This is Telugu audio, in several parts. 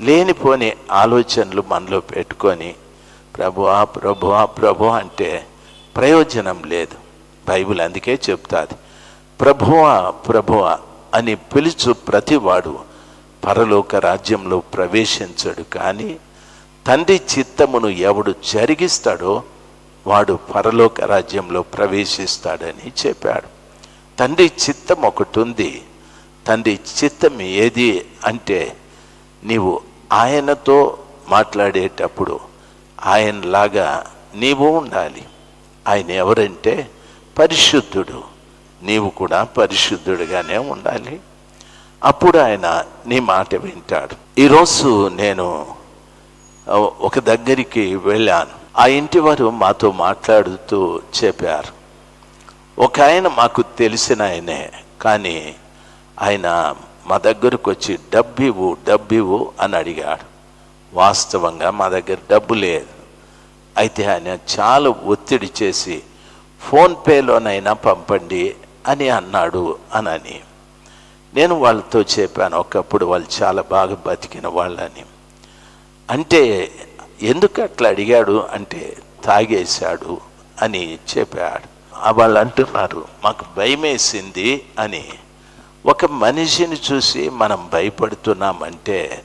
లేనిపోని ఆలోచనలు మనలో పెట్టుకొని ప్రభువా ప్రభువా ప్రభు అంటే ప్రయోజనం లేదు. బైబిల్ అందుకే చెప్తాది ప్రభువా ప్రభువా అని పిలుచు ప్రతివాడు పరలోక రాజ్యంలో ప్రవేశించడు. కానీ తండ్రి చిత్తమును ఎవడు జరిగిస్తాడో వాడు పరలోక రాజ్యంలో ప్రవేశిస్తాడని చెప్పాడు. తండ్రి చిత్తం ఒకటి ఉంది. తండ్రి చిత్తం ఏది అంటే నీవు ఆయనతో మాట్లాడేటప్పుడు ఆయనలాగా నీవు ఉండాలి. ఆయన ఎవరంటే పరిశుద్ధుడు. నీవు కూడా పరిశుద్ధుడిగానే ఉండాలి. అప్పుడు ఆయన నీ మాట వింటాడు. ఈరోజు నేను ఒక దగ్గరికి వెళ్ళాను. ఆ ఇంటి వారు మాతో మాట్లాడుతూ చెప్పారు. ఒక ఆయన మాకు తెలిసిన ఆయనే కానీ ఆయన మా దగ్గరకు వచ్చి డబ్బివ్వు డబ్బివ్వు అని అడిగాడు. వాస్తవంగా మా దగ్గర డబ్బు లేదు. అయితే ఆయన చాలా ఒత్తిడి చేసి ఫోన్పేలోనైనా పంపండి అని అన్నాడు అనని. నేను వాళ్ళతో చెప్పాను ఒకప్పుడు వాళ్ళు చాలా బాగా బతికిన వాళ్ళని. అంటే ఎందుకు అట్లా అడిగాడు అంటే తాగేశాడు అని చెప్పాడు. వాళ్ళు అంటున్నారు మాకు భయమేసింది అని. ఒక మనిషిని చూసి మనం భయపడుతున్నామంటే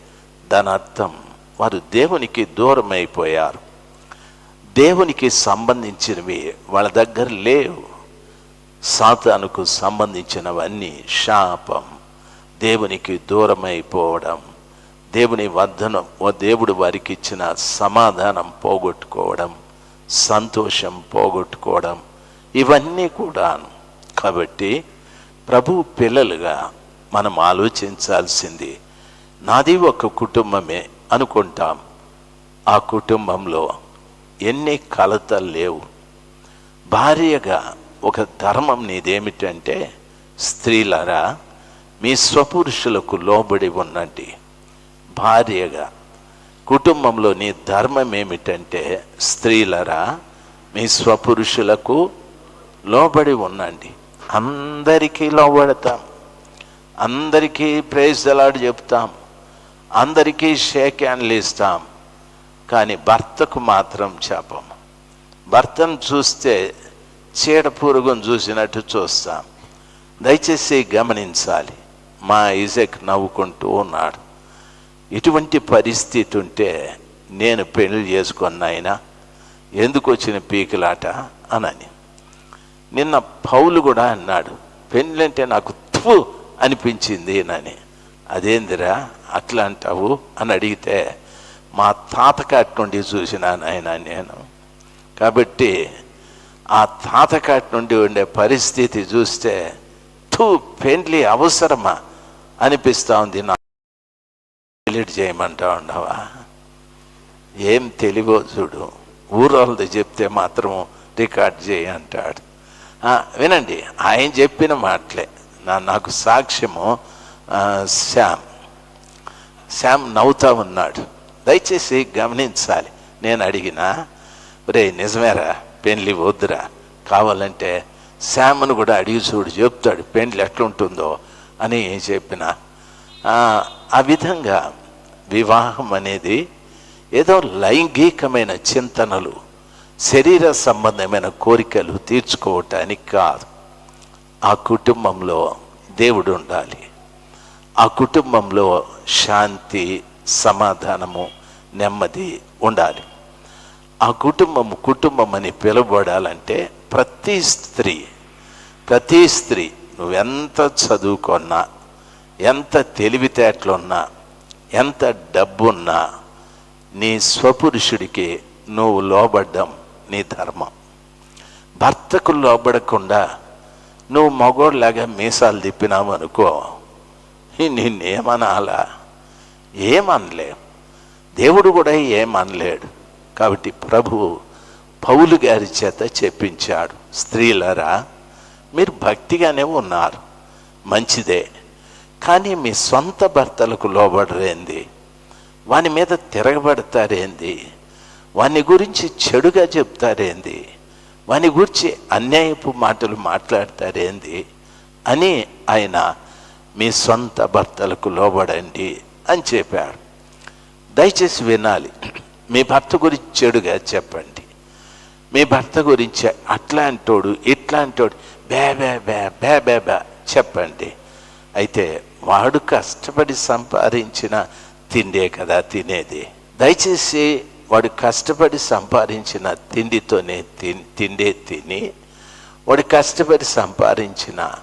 దాని అర్థం వారు దేవునికి దూరం అయిపోయారు దేవునికి సంబంధించినవి వాళ్ళ దగ్గర లేవు. సాతానుకు సంబంధించినవన్నీ శాపం. దేవునికి దూరమైపోవడం దేవుని వద్దనం ఓ దేవుడు వారికి ఇచ్చిన సమాధానం పోగొట్టుకోవడం సంతోషం పోగొట్టుకోవడం ఇవన్నీ కూడా కాబట్టి ప్రభు పిల్లలుగా మనం ఆలోచించాల్సింది నాది ఒక కుటుంబమే అనుకుంటాం. ఆ కుటుంబంలో ఎన్ని కలతలు లేవు. భార్యగా ఒక ధర్మం నీదేమిటంటే స్త్రీలరా మీ స్వపురుషులకు లోబడి ఉన్నండి భార్యగా కుటుంబంలో నీ ధర్మం ఏమిటంటే స్త్రీలరా మీ స్వపురుషులకు లోబడి ఉండండి అందరికీ లోబడతాం అందరికీ ప్రేజ్ దలాడు చెప్తాం. అందరికీ షేక్ హ్యాండ్లు ఇస్తాం. కానీ భర్తకు మాత్రం చేపం. భర్తను చూస్తే చీడ పురుగును చూసినట్టు చూస్తాం. దయచేసి గమనించాలి. మా ఇజక్ నవ్వుకుంటూ ఉన్నాడు. ఇటువంటి పరిస్థితి ఉంటే నేను పెళ్ళి చేసుకున్నాయినా ఎందుకు వచ్చిన పీకిలాట? అనని. నిన్న పౌలు కూడా అన్నాడు పెళ్ళంటే నాకు తుప్పు అనిపించింది నని. అదేందిరా అట్లా అంటావు? అని అడిగితే మా తాతకాటి నుండి చూసినాను ఆయన నేను. కాబట్టి ఆ తాతకాటి నుండి ఉండే పరిస్థితి చూస్తే తూ పెండ్లి అవసరమా? అనిపిస్తూ ఉంది నా డిలీట్ చేయమంటా ఉండవా? ఏం తెలివో చూడు ఊరోళ్ళది చెప్తే మాత్రం రికార్డ్ చేయి అంటాడు. వినండి ఆయన చెప్పిన మాటలే. నా నాకు సాక్ష్యము శ్యామ్. శ్యామ్ నవ్వుతా ఉన్నాడు. దయచేసి గమనించాలి. నేను అడిగినా రే నిజమేరా? పెండ్లి వద్దురా? కావాలంటే శ్యామ్ను కూడా అడిగి చూడు చెప్తాడు పెండ్లి ఎట్లుంటుందో అని చెప్పిన. ఆ విధంగా వివాహం అనేది ఏదో లైంగికమైన చింతనలు. శరీర సంబంధమైన కోరికలు తీర్చుకోవటానికి కాదు. ఆ కుటుంబంలో దేవుడు ఉండాలి. ఆ కుటుంబంలో శాంతి సమాధానము నెమ్మది ఉండాలి. ఆ కుటుంబం కుటుంబం అని పిలువబడాలంటే ప్రతి స్త్రీ ప్రతి స్త్రీ నువ్వెంత చదువుకున్నా ఎంత తెలివితేటలున్నా ఎంత డబ్బున్నా నీ స్వపురుషుడికి నువ్వు లోబడ్డం నీ ధర్మం. భర్తకు లోబడకుండా నువ్వు మగోళ్ళలాగా మీసాలు తిప్పినావు అనుకో నిన్నేమనాలా? ఏమనలే. దేవుడు కూడా ఏమనలేడు. కాబట్టి ప్రభువు పౌలు గారి చేత చెప్పించాడు. స్త్రీలరా మీరు భక్తిగానే ఉన్నారు. మంచిదే. కానీ మీ సొంత భర్తలకు లోబడరేంది? వాని మీద తిరగబడతారేంది? వాని గురించి చెడుగా చెప్తారేంది? వాని గురించి అన్యాయపు మాటలు మాట్లాడతారేంది? అని ఆయన మీ సొంత భర్తలకు లోబడండి అని చెప్పాడు. దయచేసి వినాలి మీ భర్త గురించి చెడుగా చెప్పండి. మీ భర్త గురించి అట్లాంటోడు ఇట్లాంటోడు బే బే బే బే బే బే చెప్పండి. అయితే వాడు కష్టపడి సంపాదించిన తిండే కదా తినేది. దయచేసి వాడు కష్టపడి సంపాదించిన తిండితోనే తిండే తిని వాడు కష్టపడి సంపాదించిన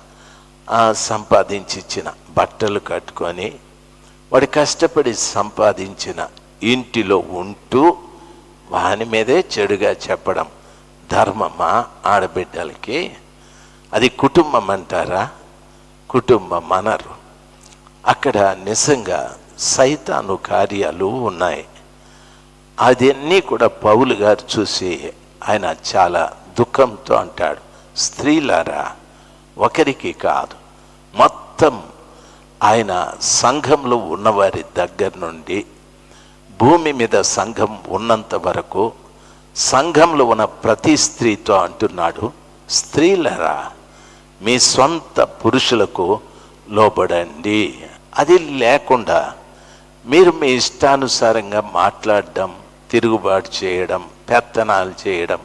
సంపాదించిన సంపాదించిచ్చిన బట్టలు కట్టుకొని వాడు కష్టపడి సంపాదించిన ఇంటిలో ఉంటూ వాని మీదే చెడుగా చెప్పడం ధర్మమా ఆడబిడ్డలకి? అది కుటుంబం అంటారా? కుటుంబం అనరు. అక్కడ నిజంగా సైతాను కార్యాలు ఉన్నాయి. అదన్నీ కూడా పౌలు గారు చూసి ఆయన చాలా దుఃఖంతో అంటాడు స్త్రీలారా ఒకరికి కాదు మొత్తం ఆయన సంఘంలో ఉన్నవారి దగ్గర నుండి భూమి మీద సంఘం ఉన్నంత వరకు సంఘంలో ఉన్న ప్రతి స్త్రీతో అంటున్నాడు స్త్రీలరా మీ సొంత పురుషులకు లోబడండి. అది లేకుండా మీరు మీ ఇష్టానుసారంగా మాట్లాడడం తిరుగుబాటు చేయడం పెత్తనాలు చేయడం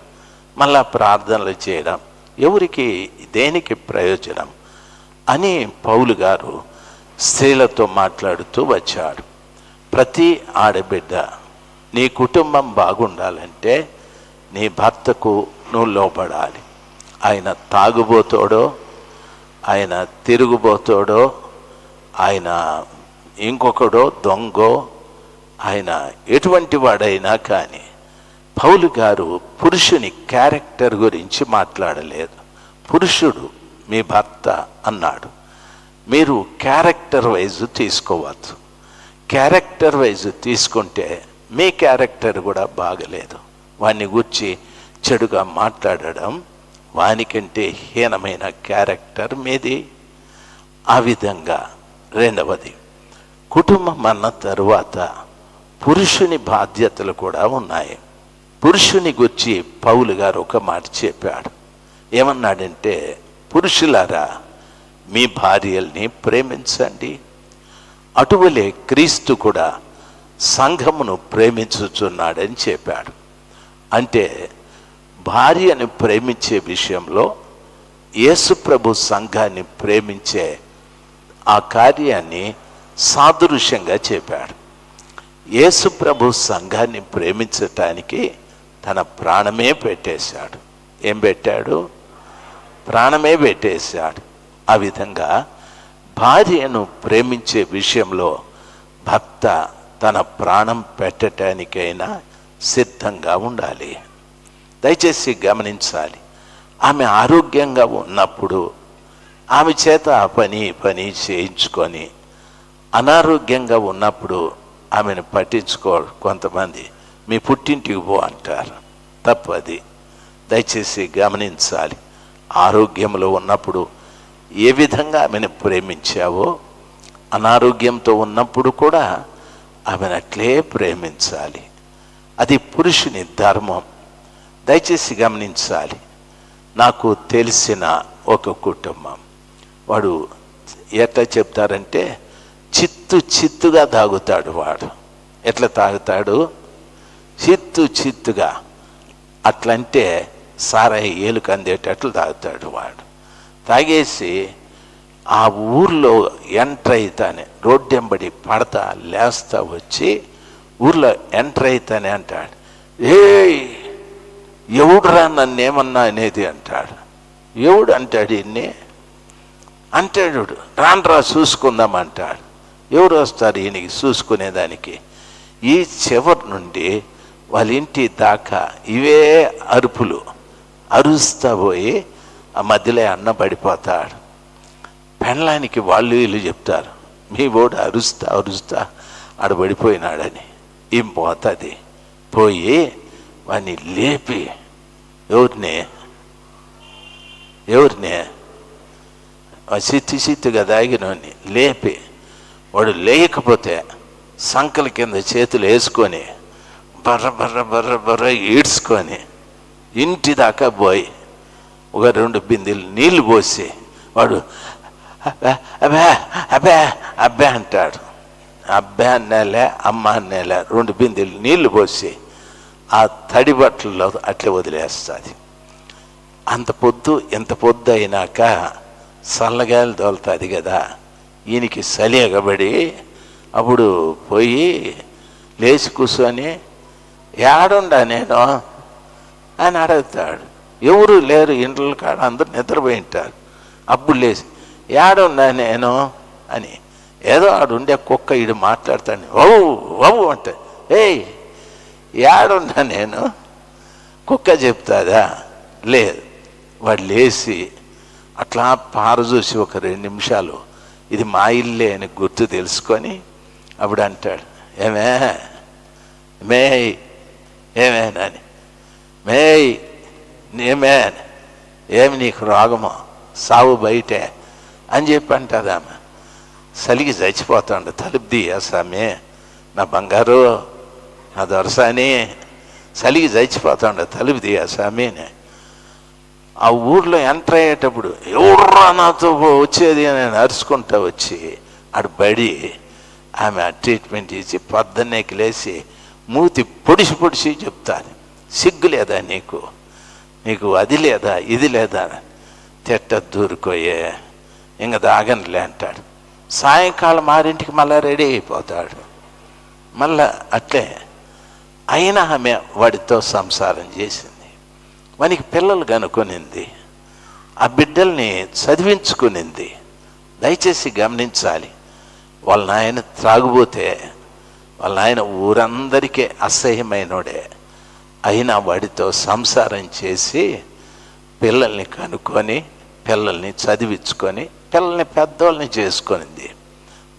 మళ్ళా ప్రార్థనలు చేయడం ఎవరికి దేనికి ప్రయోజనం అని పౌలు గారు స్త్రీలతో మాట్లాడుతూ వచ్చాడు ప్రతి ఆడబిడ్డ నీ కుటుంబం బాగుండాలంటే నీ భర్తకు నువ్వు లోపడాలి ఆయన తాగుబోతోడో ఆయన తిరుగుబోతోడో ఆయన ఇంకొకడో దొంగో ఆయన ఎటువంటి వాడైనా కానీ పౌలు గారు పురుషుని క్యారెక్టర్ గురించి మాట్లాడలేదు. పురుషుడు మీ భర్త అన్నాడు. మీరు క్యారెక్టర్ వైజ్ తీసుకోవచ్చు. క్యారెక్టర్ వైజ్ తీసుకుంటే మీ క్యారెక్టర్ కూడా బాగలేదు. వాడిని గుర్చి చెడుగా మాట్లాడడం వానికంటే హీనమైన క్యారెక్టర్ మీది. ఆ విధంగా రెండవది కుటుంబం అన్న తరువాత పురుషుని బాధ్యతలు కూడా ఉన్నాయి. పురుషుని గురించి పౌలు గారు ఒక మాట చెప్పాడు. ఏమన్నాడంటే పురుషులారా మీ భార్యల్ని ప్రేమించండి. అటువలే క్రీస్తు కూడా సంఘమును ప్రేమించుచున్నాడని చెప్పాడు. అంటే భార్యను ప్రేమించే విషయంలో యేసుప్రభు సంఘాన్ని ప్రేమించే ఆ కార్యాన్ని సాదృశ్యంగా చెప్పాడు. యేసుప్రభు సంఘాన్ని ప్రేమించటానికి తన ప్రాణమే పెట్టేశాడు. ఏం పెట్టాడు? ప్రాణమే పెట్టేశాడు. ఆ విధంగా భార్యను ప్రేమించే విషయంలో భర్త తన ప్రాణం పెట్టడానికైనా సిద్ధంగా ఉండాలి. దయచేసి గమనించాలి. ఆమె ఆరోగ్యంగా ఉన్నప్పుడు ఆమె చేత ఆ పని పని చేయించుకొని అనారోగ్యంగా ఉన్నప్పుడు ఆమెను పట్టించుకో కొంతమంది. మీ పుట్టింటికి పో అంటారు. తప్పది దయచేసి గమనించాలి. ఆరోగ్యంలో ఉన్నప్పుడు ఏ విధంగా ఆమెను ప్రేమించావో అనారోగ్యంతో ఉన్నప్పుడు కూడా ఆమెను అట్లే ప్రేమించాలి. అది పురుషుని ధర్మం. దయచేసి గమనించాలి. నాకు తెలిసిన ఒక కుటుంబం. వాడు ఎట్లా చెప్తారంటే చిత్తు చిత్తుగా తాగుతాడు వాడు. ఎట్లా తాగుతాడు? చిత్తు చిత్తుగా. అట్లంటే సారాయి ఏలుకు అందేటట్లు తాగుతాడు వాడు. తాగేసి ఆ ఊర్లో ఎంటర్ అవుతానే రోడ్డెంబడి పడతా లేస్తా వచ్చి ఊర్లో ఎంటర్ అవుతానే అంటాడు. ఏయ్! ఎవడురా నన్ను ఏమన్నా అనేది అంటాడు. ఎవడు అంటాడు ఇన్ని? అంటాడు రాన్రా చూసుకుందాం అంటాడు. ఎవరు వస్తారు ఈయనకి చూసుకునేదానికి. ఈ చివరి నుండి వాళ్ళ ఇంటి దాకా ఇవే అరుపులు. అరుస్తా పోయి ఆ మధ్యలో అన్న పడిపోతాడు. పెళ్ళానికి వాళ్ళు వీళ్ళు చెప్తారు మీ ఓడు అరుస్తా అరుస్తా ఆడ పడిపోయినాడని. ఏం పోతుంది? పోయి వాడిని లేపి ఎవరిని? ఎవరిని? సిత్తి చిత్తి చిత్తుగా లేపి వాడు లేకపోతే సంకల కింద చేతులు వేసుకొని బర్ర బర్ర బర్ర బర్ర ఈడ్చుకొని ఇంటి దాకా పోయి ఒక రెండు బిందెలు నీళ్ళు పోసి వాడు అబ్బా అబ్బా అబ్బా అంటాడు. అబ్బా అన్నేలే అమ్మ అన్నేలే రెండు బిందెలు నీళ్ళు పోసి ఆ తడి బట్టల్లో అట్లే వదిలేస్తుంది. అంత పొద్దు ఎంత పొద్దు అయినాక చల్లగాలి తోలుతుంది కదా. ఈయనకి చలి ఎగబడి అప్పుడు పోయి లేచి కూర్చొని ఏడుండా నేను? అని అడుగుతాడు. ఎవరు లేరు ఇంట్లో కాడ అందరు నిద్రపోయి ఉంటారు. అప్పుడు లేచి ఏడుండా నేను? అని. ఏదో ఆడుండే కుక్క ఇడు మాట్లాడతాను ఓ ఓ అంటే ఏయ్ ఏడున్నా నేను? కుక్క చెప్తాదా? లేదు. వాడు లేచి అట్లా పార చూసి ఒక రెండు నిమిషాలు ఇది మా ఇల్లే అని గుర్తు తెలుసుకొని అప్పుడు అంటాడు ఏమే? మేయ్ ఏమేనని మేయ్ ఏమే ఏమి నీకు రోగమో? సావు బయటే. అని చెప్పి అంటుంది ఆమె. సలిగి చచ్చిపోతాడు. తలుపు తీయ స్వామి నా బంగారు నా దొరసాని. సలిగి చచ్చిపోతాడు. తలుపు తీయ స్వామి అని. ఆ ఊర్లో ఎంటర్ అయ్యేటప్పుడు ఎవర్రా నాతో వచ్చేది అని నేను అరుచుకుంటా వచ్చి ఆడు బడి ఆమె ఆ ట్రీట్మెంట్ ఇచ్చి పొద్దున్నేకి లేచి మూతి పొడిసి పొడిసి చెప్తాను. సిగ్గు లేదా నీకు? నీకు అది లేదా ఇది లేదా? తిట్ట దూరుకోయే ఇంక దాగనిలే అంటాడు. సాయంకాలం ఆరింటికి మళ్ళా రెడీ అయిపోతాడు. మళ్ళా అట్లే అయినా ఆమె వాడితో సంసారం చేసింది. మనకి పిల్లలు కనుకొనింది. ఆ బిడ్డల్ని చదివించుకునింది. దయచేసి గమనించాలి. వాళ్ళ నాయన త్రాగుబోతే వాళ్ళ నాయన ఊరందరికీ అసహ్యమైనోడే. అయినా వాడితో సంసారం చేసి పిల్లల్ని కనుక్కొని పిల్లల్ని చదివించుకొని పిల్లల్ని పెద్దోళ్ళని చేసుకొనింది.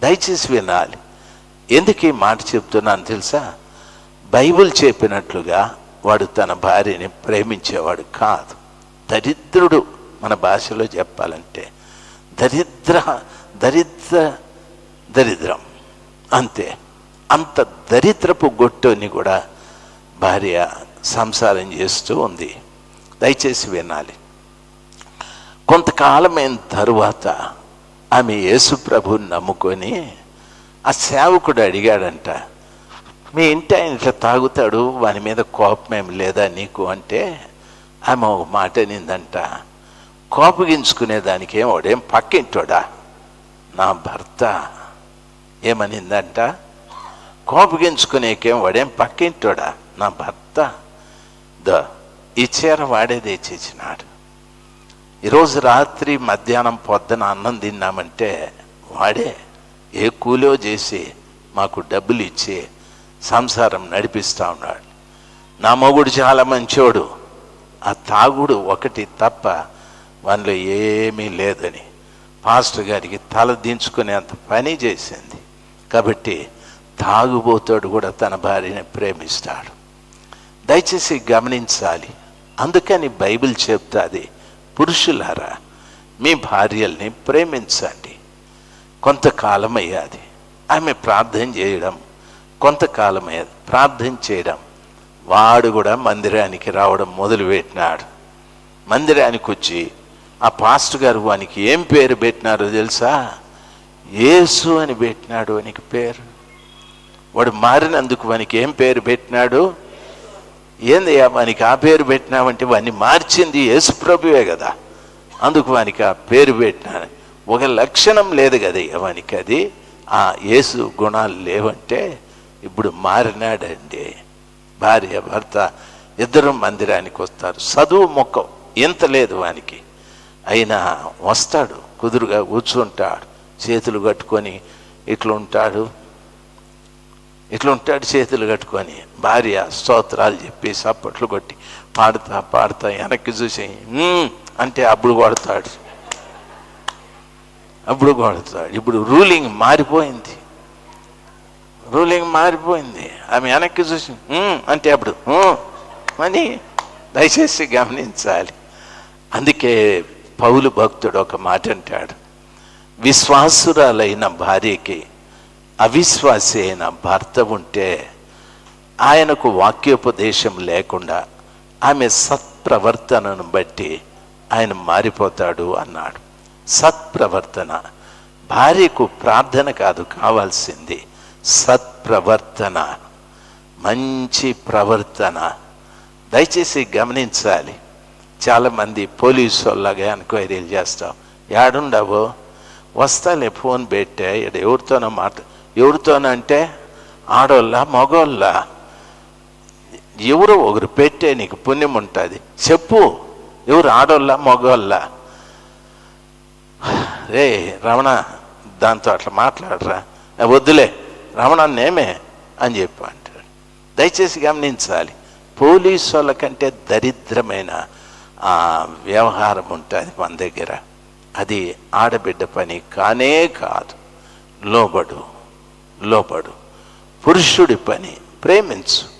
దయచేసి వినాలి. ఎందుకు ఈ మాట చెప్తున్నాను తెలుసా? బైబిల్ చెప్పినట్లుగా వాడు తన భార్యని ప్రేమించేవాడు కాదు. దరిద్రుడు మన భాషలో చెప్పాలంటే దరిద్ర దరిద్ర దరిద్రం. అంతే. అంత దరిద్రపు గొట్టుని కూడా భార్య సంసారం చేస్తూ ఉంది. దయచేసి వినాలి. కొంతకాలమైన తరువాత ఆమె యేసు ప్రభుని నమ్ముకొని ఆ సేవకుడు అడిగాడంట మీ ఇంటి ఆయన ఇట్లా తాగుతాడు వాని మీద కోపం ఏమి లేదా నీకు అంటే ఆమె ఒక మాట అనిందంట కోపగించుకునే దానికి ఏం వాడేం పక్కింటోడా? నా భర్త ఏమనిందంట కోపగించుకునేకేం వాడేం పక్కింటోడా? నా భర్త. ద ఈ చీర వాడే తెచ్చిచ్చినాడు. ఈరోజు రాత్రి మధ్యాహ్నం పొద్దున అన్నం తిన్నామంటే వాడే ఏ కూలో చేసి మాకు డబ్బులు ఇచ్చి సంసారం నడిపిస్తూ ఉన్నాడు. నా మొగుడు చాలా మంచోడు. ఆ తాగుడు ఒకటి తప్ప వానిలో ఏమీ లేదని పాస్టర్ గారికి తల దించుకునేంత పని చేసింది. కాబట్టి తాగుబోతాడు కూడా తన భార్యని ప్రేమిస్తాడు. దయచేసి గమనించాలి. అందుకని బైబిల్ చెప్తాది పురుషులారా మీ భార్యల్ని ప్రేమించండి. కొంతకాలం అయ్యాది ఆమె ప్రార్థన చేయడం కొంతకాలమే ప్రార్థన చేయడం. వాడు కూడా మందిరానికి రావడం మొదలుపెట్టినాడు మందిరానికి వచ్చి ఆ పాస్టర్ గారు వానికి ఏం పేరు పెట్టినారో తెలుసా? యేసు అని పెట్టినాడు వానికి పేరు. వాడు మారినందుకు వానికి ఏం పేరు పెట్టినాడు? ఏంది వానికి ఆ పేరు పెట్టినావంటే వాడిని మార్చింది యేసు ప్రభువే కదా. అందుకు వానికి ఆ పేరు పెట్టినాను ఒక లక్షణం లేదు కదా వానికి అది. ఆ యేసు గుణాలు లేవంటే ఇప్పుడు మారినాడండి. భార్య భర్త ఇద్దరు మందిరానికి వస్తారు. చదువు మొక్క ఎంత లేదు వానికి. అయినా వస్తాడు కుదురుగా కూర్చుంటాడు చేతులు కట్టుకొని ఇట్లుంటాడు. ఇట్లుంటాడు చేతులు కట్టుకొని. భార్య స్తోత్రాలు చెప్పి సప్పట్లు కొట్టి పాడుతా పాడుతా వెనక్కి చూసి అంటే అప్పుడు కొడతాడు. అప్పుడు కొడతాడు. ఇప్పుడు రూలింగ్ మారిపోయింది. రూలింగ్ మారిపోయింది. ఆమె వెనక్కి చూసి అంటే అప్పుడు అని దయచేసి గమనించాలి. అందుకే పౌలు భక్తుడు ఒక మాట అంటాడు. విశ్వాసురాలైన భార్యకి అవిశ్వాసి అయిన భర్త ఉంటే ఆయనకు వాక్యోపదేశం లేకుండా ఆమె సత్ప్రవర్తనను బట్టి ఆయన మారిపోతాడు అన్నాడు. సత్ప్రవర్తన భార్యకు ప్రార్థన కాదు కావాల్సింది సత్ప్రవర్తన మంచి ప్రవర్తన. దయచేసి గమనించాలి. చాలామంది పోలీసు వాళ్ళగా ఎంక్వైరీలు చేస్తాం. ఏడుండవు వస్తాలే ఫోన్ పెట్టే. ఇక్కడ ఎవరితోనో మాట ఎవరితోనంటే ఆడోళ్ళ మగోళ్ళ? ఎవరు ఒకరు పెట్టే నీకు పుణ్యం ఉంటుంది. చెప్పు. ఎవరు ఆడోళ్ళ మగోళ్ళ? రే రమణ దాంతో అట్లా మాట్లాడరా. వద్దులే. రమణ నేమే అని చెప్పి అంటాడు. దయచేసి గమనించాలి పోలీసు వాళ్ళ కంటే దరిద్రమైన ఆ వ్యవహారం ఉంటుంది మన దగ్గర. అది ఆడబిడ్డ పని కానే కాదు. లోబడు లోబడు. పురుషుడి పని ప్రేమించు.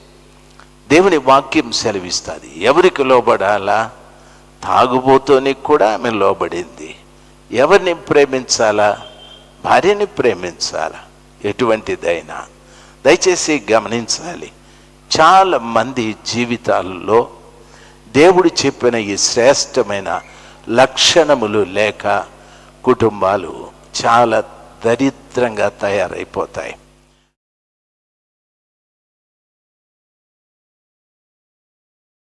దేవుని వాక్యం సెలవిస్తుంది ఎవరికి లోబడాలా? తాగుబోతోనికి కూడా ఆమె లోబడింది. ఎవరిని ప్రేమించాలా? భార్యని ప్రేమించాలా? ఎటువంటిదైనా. దయచేసి గమనించాలి. చాలా మంది జీవితాల్లో దేవుడు చెప్పిన ఈ శ్రేష్టమైన లక్షణములు లేక కుటుంబాలు చాలా దరిద్రంగా తయారైపోతాయి.